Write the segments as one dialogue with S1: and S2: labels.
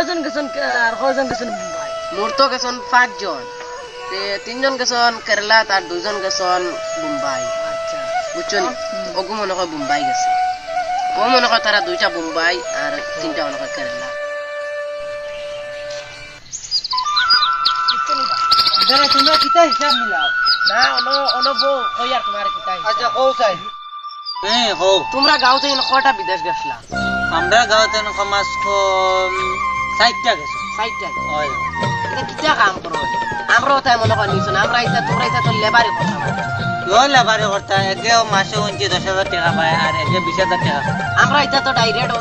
S1: কয়জন গেছেন আর কয়জন গেছেন মুম্বাই?
S2: মোর তো গেছন পাঁচজন। তিনজন গেছন কেরালা তার দুইজন গেছন মুম্বাই।
S1: আচ্ছা।
S2: বুঝছেন ওগু মনে হয় মুম্বাই গেছে। ও মনে হয় তারা দুইটা মুম্বাই আর তিনটা মনে হয় কেরালা
S3: তোমরা কিতা হিসাব মিলাও।
S2: না অনো অনো বউ কই আর তোমার কিতা
S3: আচ্ছা কও চাই। হ্যাঁ হো।
S2: তোমরা গাঁও থেকে কয়টা বিদেশ গেছলা?
S3: আমরা গাঁৱতে সমাজ গেছো।
S2: সাইটটা
S3: হয়।
S2: কাম করো আমরাও তাই মনে নিছো আমরা ইতা তোমরা ইতা তো লেবারে কথা বলো।
S3: কিয় লেবারে কৰ্তা একে মাসে উঞ্চি দশ হাজার টাকা পায় আর একে বিশ হাজার টাকা
S2: আমরা ইতা তো ডাইরেক্ট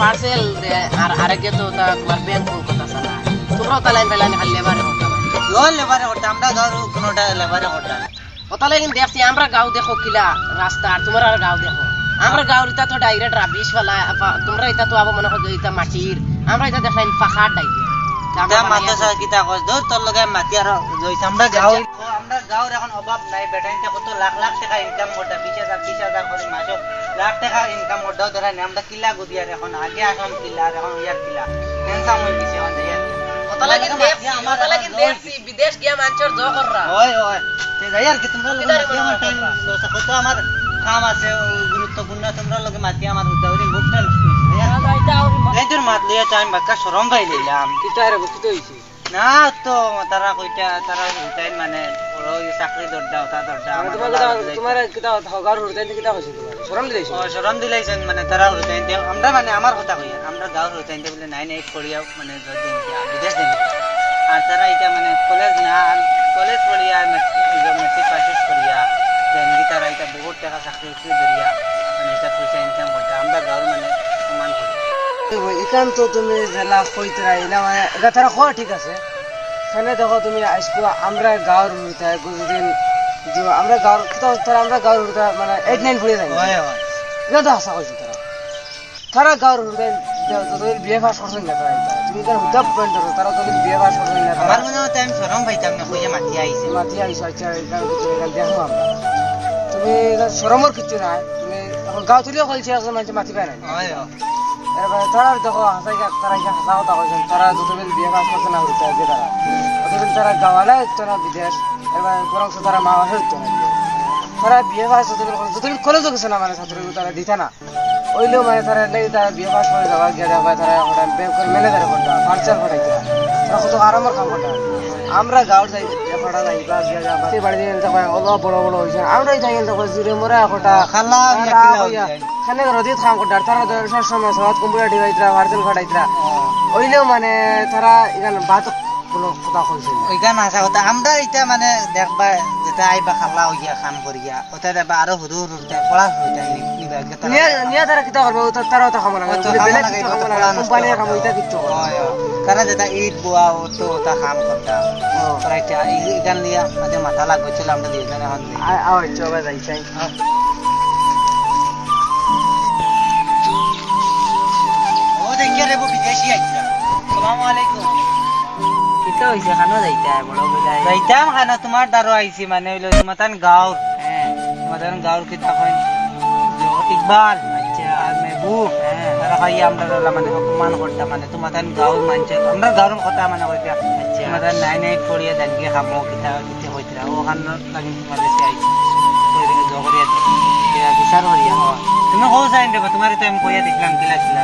S2: পার্সেল আর আরেকে তো ওটা তোমার ব্যাংক কথা চালা। তোমরাও তো লাইন খালি লেবারে।
S3: লেবারে কৰ্তা আমরা গাঁৱৰ কোনোটা লেবারে
S2: লাগিন দেখছি আমরা গাঁও দেখো কিলা রাস্তা আর তোমরা আর গাঁও দেখো। আমরা গাঁওর ইতা তো ডাইরেক্ট রাবিশ ফেলা তোমরা ইতা তো আবার মনে করো ইতা মাটির আমরা ইতা লাগিন দেখছি ওটা লাগিন দেখছি বিদেশ গিয়া মাঞ্চর জো কররা
S3: হয় হয়। তে যাই আর কি তোমরা টাইম কত আমার কাম আছে গুরুত্বপূর্ণ তোমরা লগে মাতি আমার উদাহরণ বুক টাইম তোর মাত লিয়া টাইম বাক্কা শরম পাই লইলাম
S2: কিতারে কিতো হইছে
S3: না তো তারা কইটা তারা উঠাই মানে ওই চাকরি দরদা ওটা দরদা
S2: তোমার কিতা গাঁওর হুড়তে কিতা হইছে শরম দিলাইছো।
S3: ও শরম দিলাইছেন মানে তারা উঠাই দিয়ে আমরা মানে আমার কথা কই আমরা উঠাই দিয়ে বলে নাই নাই করিয়া মানে যদি বিদেশ দিন আর তারা এটা মানে কলেজ না কলেজ পড়িয়া মেট্রিক পাস করিয়া যেনকি তারা এটা বহুত টাকা চাকরি উকরি এটা
S1: এখান তো তুমি জেলা কইতরা মানে এটা তারা কয় ঠিক আছে। সেখানে দেখো তুমি আমরা গাঁৱৰ আমরা গাঁৱৰ কোথাও তারা আমরা গাঁৱৰ মানে এইট নাইন
S3: হয় হয়।
S1: এটা তো আশা করছি তারা তারা গাঁৱৰ উঠা তোদের বিয়ে পাস করছেন না তারা তুমি তার হুদাব পয়েন্ট করো তারা তোদের বিয়ে পাস করছেন না
S3: আমার মনে হয় আমি শরম পাইতাম না কইয়া মাতি আইছে
S1: মাতি আইসো আচ্ছা এখানে দেখো আমরা তুমি সরমর কিছু নাই। গাঁও তুলিও এখন মানুষ মাতি পায় না
S3: হয় হয়।
S1: এবার তারা দেখো হাসাই তারা হাসা কথা কইছেন তারা যতদিন বিয়ে পাস করছে না হইতে যে তারা ততদিন তারা গাওয়ালে হইতো না বিদেশ। এবার বরং তারা মা বাসে হইতো না তারা বিয়ে পাস যতদিন যতদিন কলেজও গেছে না মানে ছাত্রীকে তারা দিতে না। ওইলেও মানে তারা তারা বিয়ে পাস করে যাওয়া গিয়ে তারা হঠাৎ ব্যাংকের ম্যানেজার পার্চার ঘটাইতে আরামের আমরা গাঁৱত যাই ফটা যাই বা সেই বাড়ি অলপ বড় বড় হয়েছে আমরাই যাই মরা
S3: খালা
S1: খানে রদিত খাম করতার তারা সব সময় সবাত কম্পিউটার ডিভাইসরা ভার্চুয়াল ঘটাইতরা ওইলেও মানে তারা এখানে বাত কোনো কথা কইছে না।
S3: ওইখান আসা কথা। আমরা এটা মানে দেখবা যেটা আইবা খালা হইয়া খাম করিয়া ওটা দেখবা আরও হুদু হুদু পড়া হইতা নিবা
S1: নিয়ে নিয়ে তারা কিতা করবে? তারাও তো খাব না।
S3: ও তো
S1: বেলেগ
S3: খাব না,
S1: কিছু
S3: এটা তো
S1: খাব না
S3: পড়া নষ্ট
S1: কোম্পানির খাব এটা কিচ্ছু
S3: কারণ যেটা ঈদ বুয়া ও তো ওটা খাম করতা। ওরা এটা এখান লিয়া মাঝে মাথা লাগবে ছিল আমরা দুইজনে এখন দিই।
S1: আ- চবে যাই চাই
S3: ও দেখিয়া রে বিদেশি আইছা। আসসালামু আলাইকুম।
S2: কিতা হইছে খানো যাইতা বড় বিলাই
S3: যাইতাম খানা তোমার দ্বারা আইছি মানে হইল তোমার তান গাঁৱৰ
S2: হ্যাঁ।
S3: তোমার তান কিতা কয় ইকবাল
S2: আচ্ছা
S3: আর মেহবুব তারা খাই আমরা মানে অপমান করতাম মানে তোমার তান গাঁৱৰ মানুষ আমরা গাঁৱৰ কথা মানে কইতা
S2: আচ্ছা।
S3: তান নাই নাই পড়িয়া জানকে খামো কিতা কিতা কইতরা ও খান লাগি তোমার কাছে আইছি কই দিকে জগরিয়া বিচার করিয়া তুমি কও চাইন দেবা তোমার তো আমি কইয়া দেখলাম কিলা কিলা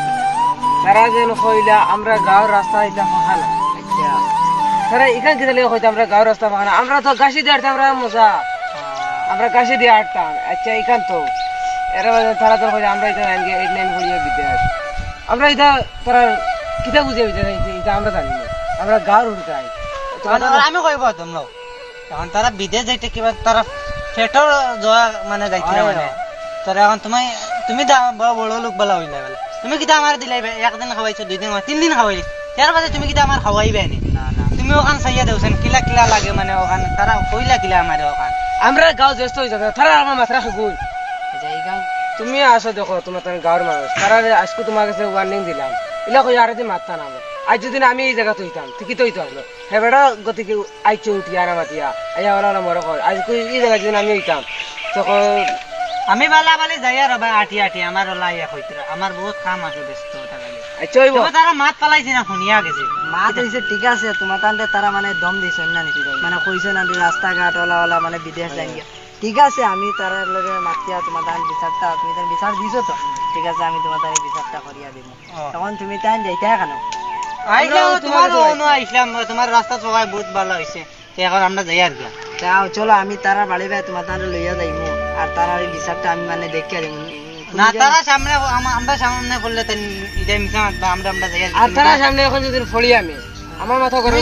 S1: তারা যেন কইলা আমরা গাঁৱৰ রাস্তা ফাঁকা না
S2: আচ্ছা
S1: তারা এখানে কিতা লেগে কইতে আমরা গাঁৱৰ রাস্তা ফাঁকা না আমরা তো গাছি দিয়ে আমরা মজা আমরা গাছি দিয়ে হাঁটতাম আচ্ছা এখান তো। এরা তারা তো কইছে আমরা এটা নাইন এইট নাইন পড়িয়া বিদ্যাস আমরা এটা তারা কিতা বুঝে এটা আমরা জানি না। আমরা
S3: তোমার আমি কইব তোমরা এখন তারা বিদেশ যাইতে কিবা তারা ফেটর যাওয়া মানে যাইতে মানে? তারা এখন তুমি তুমি বড় বড় লোক বলা হইলা বলে তুমি কিটা আমার দিলাই একদিন খাওয়াইছো দুই দিন তিন দিন খাওয়াইলি তার বাদে তুমি কিটা আমার খাওয়াইবে নি তুমি ওখান চাইয়া দেওছেন কিলা কিলা লাগে মানে ওখান তারা কইলা কিলা আমার ওখান?
S1: আমরা গাঁও জ্যেষ্ঠ হয়ে যাবে তারা আমার মাথা
S2: গাঁও
S1: তুমি আসো দেখো তোমার তুমি গাঁৱৰ মানুষ তারা আজকে তোমার কাছে ওয়ার্নিং দিলাম। এলা কই আর দিন মাত্তা না আজ যদি আমি এই জায়গা হইতাম ঠিকই তো হইতো আসলো হেবেটা গতিকে আইছে উঠিয়া না মাতিয়া। আইয়া ওলা ওলা মরে কয় আজ এই জায়গা যদি আমি হইতাম তখন
S3: আমি বালা বালি যাই আর বা আটি আটি আমার ওলা ইয়া হইতরা আমার বহুত কাম আছে ব্যস্ত
S1: আচ্ছা
S3: তারা মাত পালাইছি না শুনিয়া গেছে।
S4: মাত হইছে ঠিক আছে তোমার তান্তে তারা মানে দম দিছে না নি মানে কইছে না রাস্তা ঘাট ওলা ওলা মানে বিদেশ যাই গিয়া। ঠিক আছে আমি তার লগে মাতিয়া তোমার তান বিচারটা তুমি তার বিচার দিছো তো। ঠিক আছে আমি তোমার তার বিচারটা করিয়া দিব তখন তুমি তান যাইতে কেন
S3: আইলাম তোমার অনু আইলাম তোমার রাস্তা সবাই বহুত ভালো হইছে তো এখন আমরা যাই আর গিয়া
S4: যাও চলো আমি তারা বাড়ি ভাই তোমার তার লইয়া যাইমু। আর তার এই বিচারটা আমি মানে দেখিয়া দিব
S3: না তারা সামনে আম- আমরা সামনে করলে তো এটা মিশা মাত বা আমরা আমরা যাই আর
S1: আর তারা সামনে এখন যদি ফড়ি আমি আমার মাথা গরম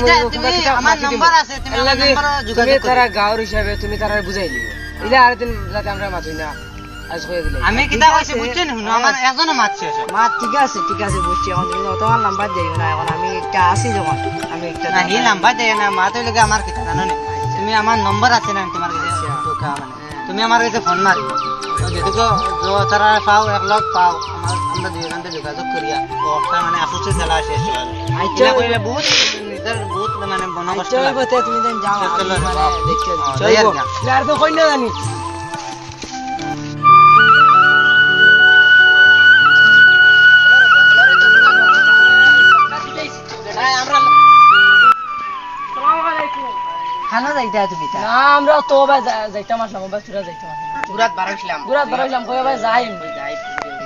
S3: আমার নাম্বার আছে, তুমি আমার নাম্বারে
S1: তুমি
S3: যোগাযোগ
S1: তারা
S3: করো।
S1: গাঁওর হিসাবে তুমি তারা বুঝাই দিবে। ইলা আরেকদিন যাতে আমরা মাতুই না। আজ হয়ে দিলে
S3: আমি কিতা কইছি বুঝছেন শুনো? আমার এজনে মাতছে এসব
S4: মা ঠিক আছে ঠিক আছে বুঝছি। এখন তুমি তোমার নাম্বার দিও না এখন আমি একটা আসি যখন। আমি একটা
S3: না হি নাম্বার দেয় না মা তো লাগে আমার কিতা জানো না? তুমি আমার নম্বর আছে না তোমার কাছে টোকা মানে। তুমি আমার কাছে ফোন মারি। যেটুকু যো তারা পাও এক লগ পাও আমার দুজনতে যোগাযোগ করিয়া ও মানে আসুছে চালা শেষ হয়
S4: আচ্ছা।
S3: কইলে বহুত বহুত মানে
S4: তুমি দেন যাও। মানে
S3: আর
S1: তো কই না জানি
S4: খানা যাইতে তুমি তা?
S5: না আমরা তো ভাই যা- যাইতাম আসলাম ভাই চুরা যাইতাম আসলাম।
S2: পুরাত বারোইছিলাম
S5: গুরাত কই ভাই যাই
S2: যাই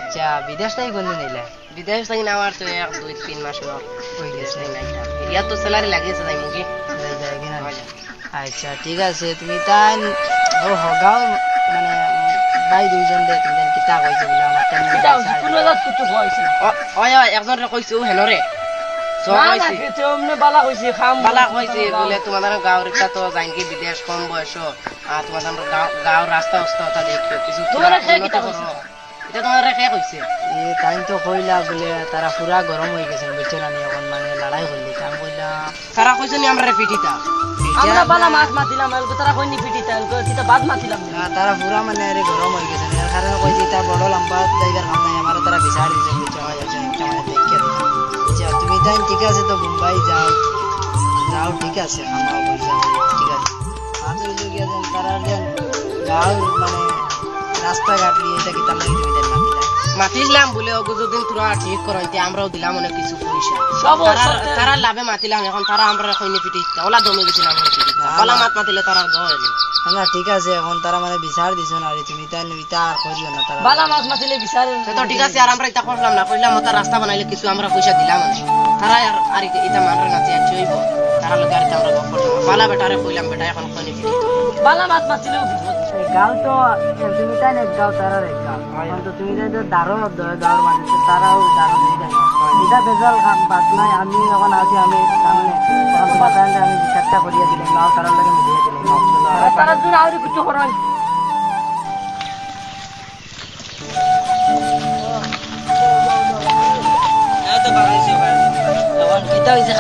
S4: আচ্ছা বিদেশটাই কোনদিন নিলে?
S2: বিদেশ থেকে নেওয়ার তো এক দুই তিন মাস হয়ে গেছে। এরিয়া তো স্যালারি লাগিয়েছে তাই মুখে
S4: আচ্ছা ঠিক আছে তুমি তাই ও হগাও মানে ভাই দুইজন দে তুমি দেন কিতা কইছে বলে আমার মানে
S5: হইছে
S2: ওই ওই একজন কইছে তো জাইনকি বিদেশ কম বয়স তোমাদের গাঁও গাঁও রাস্তা উস্তা দেখিও কিছু? এটা তোমার রেখে কইছে
S4: এ তাই তো কইলা বলে তারা পুরা গরম হয়ে গেছে বুঝছ না এখন মানে লড়াই করলি কাম কইলা
S2: তারা কইছে নি আমরা পিটিতা।
S5: আমরা বালা মাছ মাতিলাম আর তারা কইনি পিটি তাই কিতা বাদ মাতিলাম
S4: না, তারা পুরা মানে আরে গরম হয়ে গেছে এর কারণে কইছে তার বড় লম্বা জায়গার কাম নাই আমার তারা বিচার দিছে বুঝছ হয় আছে একটা মানে দিলাম আচ্ছা তুমি তাই ঠিক আছে তো মুম্বাই যাও। যাও ঠিক আছে আমার পয়সা ঠিক আছে। তো গিয়া তারা যেন গাঁও মানে রাস্তাঘাট নিয়ে এটা কি তার তুমি
S2: মাতিলাম বলে তোরা ঠিক করাইতে আমরাও দিলাম অনেক কিছু পয়সা তারা লাভে মাতিলাম এখন তারা আমরা কইনি পিটিতা ওলা দমে গেছিলাম বালা মাত মাতিলে তারা
S4: না ঠিক আছে এখন তারা মানে বিচার দিছ না রে তুমি তাই আর করিও না তারা
S5: বালা মাছ মাতিলে বিচার
S2: তো ঠিক আছে আর আমরা এটা করলাম না। কইলাম ওটা রাস্তা বানাইলে কিছু আমরা পয়সা দিলাম না তারা আর আর এটা মানরে আর চইব তারা লগে আর আমরা গপ না। বালা বেটারে কইলাম বেটা এখন কইনি ফিরি
S5: বালা বিপদ
S4: এই গাঁও তো তুমি তাই না এক গাঁও তারার এক গাঁও তো তুমি তাই তো দারো গাঁওর মানুষ তারাও দারো এটা বেজাল খাম বাদ নাই আমি এখন আছি আমি সামনে। আমি বিচারটা করিয়া দিলাম গাঁও তারার লাগে
S5: তারা জোর আউরি কিছু করাই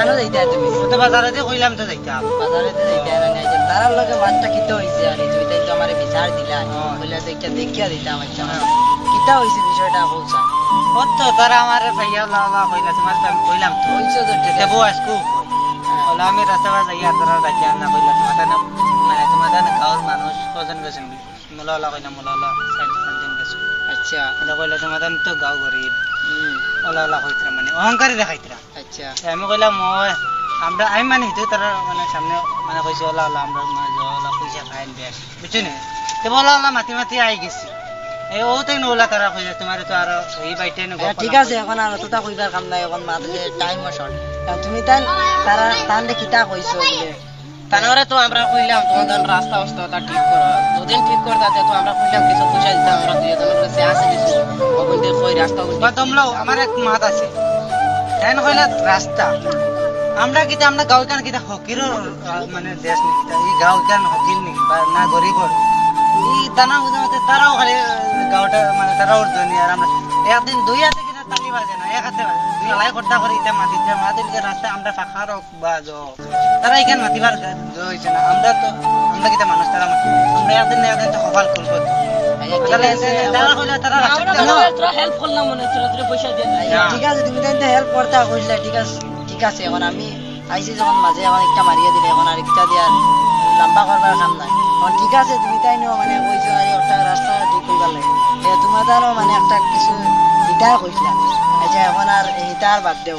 S4: খানো যাইতে তুমি।
S3: তো বাজারে কইলাম তো যাইতাম
S4: বাজারে তো যাইতে আর নাই তারার লগে মাছটা কিতা হয়েছে আর তুমি তাই তো আমার বিচার দিলা। তো একটা দেখিয়া দিতাম আচ্ছা কিতা হয়েছে বিষয়টা কৌছা
S3: ও তো তারা আমার ভাইয়া লা লা কইলা তোমার তো আমি কইলাম তো।
S4: হয়েছে তো ঠিক
S3: দেবো আজকু। ওলা আমি রাস্তা বাজ আইয়া তারা ডাকি আনা কইলা তোমার না মানে তোমার না গাঁওর মানুষ কজন গেছেন? মোলা ওলা কইলা মোলা ওলা সাইড সাইড গেছে
S4: আচ্ছা।
S3: এটা কইলা তোমার তো গাঁও গরিব। ওলা ওলা কইতরা মানে অহংকারী দেখাইতরা।
S4: আচ্ছা
S3: আমি কইলাম মই আমরা আমি মানে হিতে তারা মানে সামনে মানে কইছে ওলা ওলা আমরা মানে ওলা পয়সা খাইন বেশ বুঝছ না তো ওলা ওলা মাতি মাতি আই গেছি এই ও তো ওলা তারা কইছে তোমার তো আর এই বাইটে না
S4: হ্যাঁ, ঠিক আছে এখন আর অতটা কইবার কাম নাই এখন মাঝে টাইম শর্ট তুমি তাই তারা তাহলে কিতা কইছো বলে
S2: তানরে তো আমরা কইলাম তোমাদের রাস্তা উস্তা ওটা ঠিক করো দুদিন ঠিক করে তাতে তো আমরা কইলাম কিছু পয়সা দিতাম আমরা দুই জনের কাছে আছে কিছু ওখান থেকে কই রাস্তা উস্তা
S3: বা আমার এক মাত আছে তাই কইলা রাস্তা আমরা কিতা আমরা গাঁও কেন কিতা হকির মানে দেশ নি এই গাঁও কেন হকির বা না গরিবর এই তানা বুঝে মতে তারাও খালি গাঁওটা মানে তারাও ধনী আর আমরা একদিন দুই হাতে কিনা তালি বাজে না, এক হাতে বাজে। দুই লাই করতে করে দিয়ে মাটির দিকে রাস্তা আমরা ফাঁকা রক বা তারা এখানে মাতিবার হয়েছে না আমরা তো আমরা কিতা মানুষ তারা আমরা একদিন একদিন তো সফল করব
S4: ঠিক আছে তুমি তাই হেল্প করতে কইলে ঠিক আছে ঠিক আছে এখন আমি আইসি যখন মাঝে এখন একটা মারিয়ে দিলে এখন আর একটা দিয়ে আর লম্বা করবার কাম নাই। এখন ঠিক আছে তুমি তাই নিও মানে কইছো আর একটা রাস্তা ঠিক করবার লাগে। তারও মানে একটা কিছু ইটা কইছিলাম আচ্ছা এখন আর এইটা আর বাদ দেও।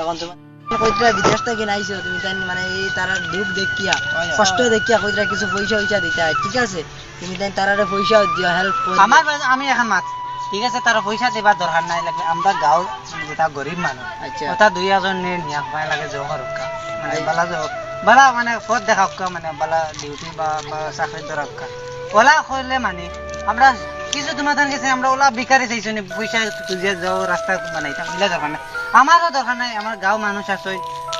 S4: এখন তোমার কইতরা বিদেশ থেকে নাইছো তুমি তাই মানে এই তারা দুঃখ দেখিয়া কষ্ট দেখিয়া কইতরা কিছু পয়সা পয়সা দিতে ঠিক আছে? তুমি তাই তারারে পয়সা দিও হেল্প
S3: আমার আমি এখন মাত ঠিক আছে তার পয়সা দিবার দরকার নাই লাগে আমরা গাঁও যেটা গরিব মানুষ
S4: আচ্ছা।
S3: ওটা দুই এজন নিয়ে নিয়া পাই লাগে জোগাড় রক্ষা মানে বালা জো- বালা মানে পথ দেখা মানে বালা ডিউটি বা চাকরি দরকার ওলা করলে মানে আমরা কিছু তোমার গেছে আমরা ওলা বিকারি চাইছো নি পয়সা তুলিয়ে যাও রাস্তা বানাইতাম এগুলা দরকার নাই আমারও দরকার নাই আমার গাঁও মানুষ আছে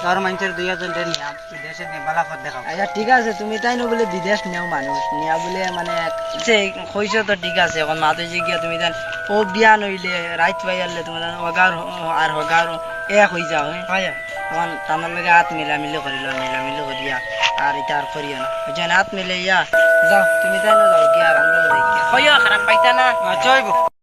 S3: গাঁৱৰ মানুষের দুই নিয়া বিদেশে নিয়ে বালা পথ দেখাও।
S4: আচ্ছা ঠিক আছে তুমি তাই নো বলে বিদেশ নেও মানুষ। নিয়া বলে মানে সে কইছো তো ঠিক আছে এখন মাতে যে গিয়া তুমি তাই ও বিয়া নইলে রাইত পাই আনলে তোমার হগার আর হগার এক হয়ে যাও হ্যাঁ এখন তামার লগে হাত মিলামিলি করিল মিলামিলি করিয়া আর এটা আর করিও না। বুঝছ না? হাত মিলে ইয়া যাও তুমি তাই না যাও গিয়া আর আমরা
S2: খারাপ পাইতা না।
S3: চইব